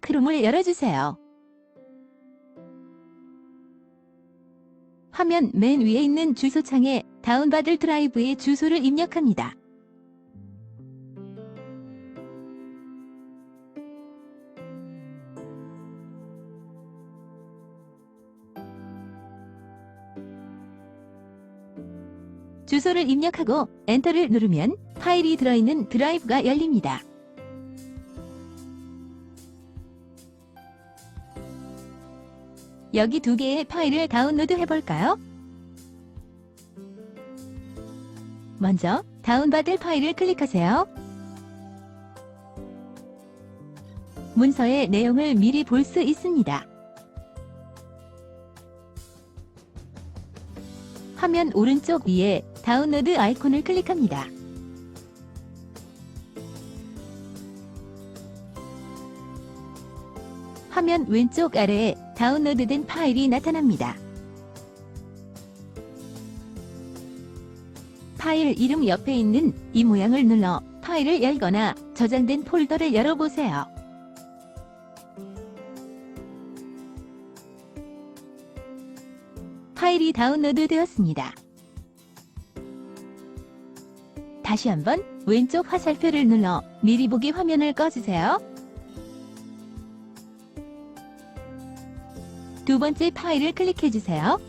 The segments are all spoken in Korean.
크롬을 열어주세요. 화면 맨 위에 있는 주소창에 다운받을 드라이브의 주소를 입력합니다. 주소를 입력하고 엔터를 누르면 파일이 들어있는 드라이브가 열립니다. 여기 두 개의 파일을 다운로드 해볼까요? 먼저 다운받을 파일을 클릭하세요. 문서의 내용을 미리 볼 수 있습니다. 화면 오른쪽 위에 다운로드 아이콘을 클릭합니다. 화면 왼쪽 아래에 다운로드된 파일이 나타납니다. 파일 이름 옆에 있는 이 모양을 눌러 파일을 열거나 저장된 폴더를 열어보세요. 파일이 다운로드 되었습니다. 다시 한번 왼쪽 화살표를 눌러 미리 보기 화면을 꺼주세요. 두 번째 파일을 클릭해주세요.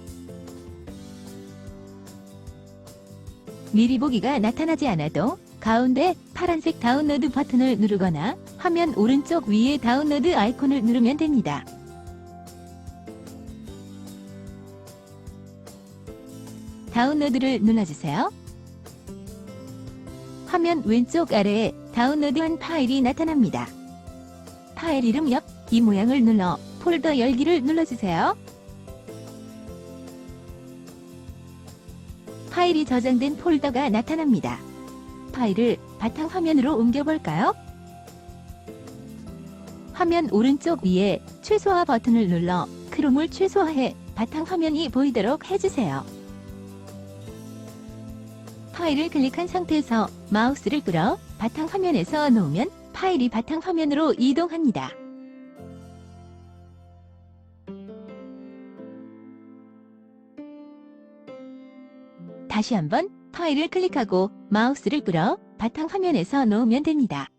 미리 보기가 나타나지 않아도 가운데 파란색 다운로드 버튼을 누르거나 화면 오른쪽 위에 다운로드 아이콘을 누르면 됩니다. 다운로드를 눌러주세요. 화면 왼쪽 아래에 다운로드한 파일이 나타납니다. 파일 이름 옆 이 모양을 눌러 폴더 열기를 눌러주세요. 파일이 저장된 폴더가 나타납니다. 파일을 바탕 화면으로 옮겨볼까요? 화면 오른쪽 위에 최소화 버튼을 눌러 크롬을 최소화해 바탕 화면이 보이도록 해주세요. 파일을 클릭한 상태에서 마우스를 끌어 바탕 화면에서 놓으면 파일이 바탕 화면으로 이동합니다. 다시 한번 파일을 클릭하고 마우스를 끌어 바탕 화면에서 놓으면 됩니다.